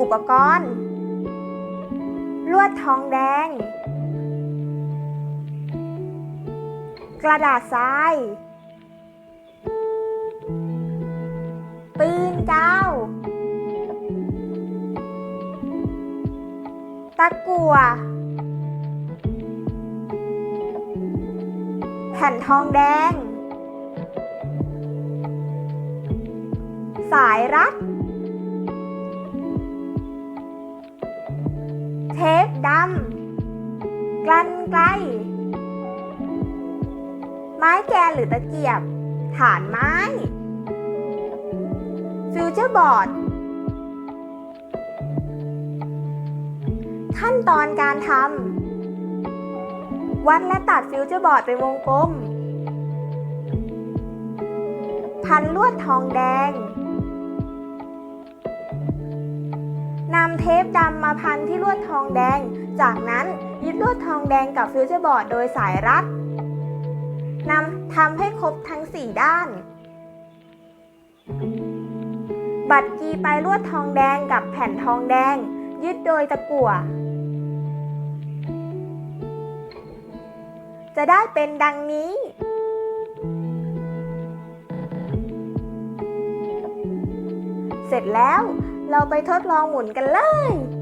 อุปกรณ์ ลวดทองแดง กระดาษทราย ปืนกาว ตะกั่ว แผ่นทองแดง สายรัด เทปดำ กลันไกล ไม้แกนหรือตะเกียบ ฐานไม้ ฟิวเจอร์บอร์ด ขั้นตอนการทำ วัดและตัดฟิวเจอร์บอร์ดเป็นวงกลม พันลวดทองแดงำเทปดำมาพันที่ลวดทองแดง จากนั้นยึดลวดทองแดงกับฟิวเจอร์บอร์ดโดยสายรัดนำทำให้ครบทั้ง 4 ด้าน บัตรกีไปลวดทองแดงกับแผ่นทองแดง ยึดโดยตะกั่ว จะได้เป็นดังนี้เสร็จแล้ว เราไปทดลองหมุนกันเลย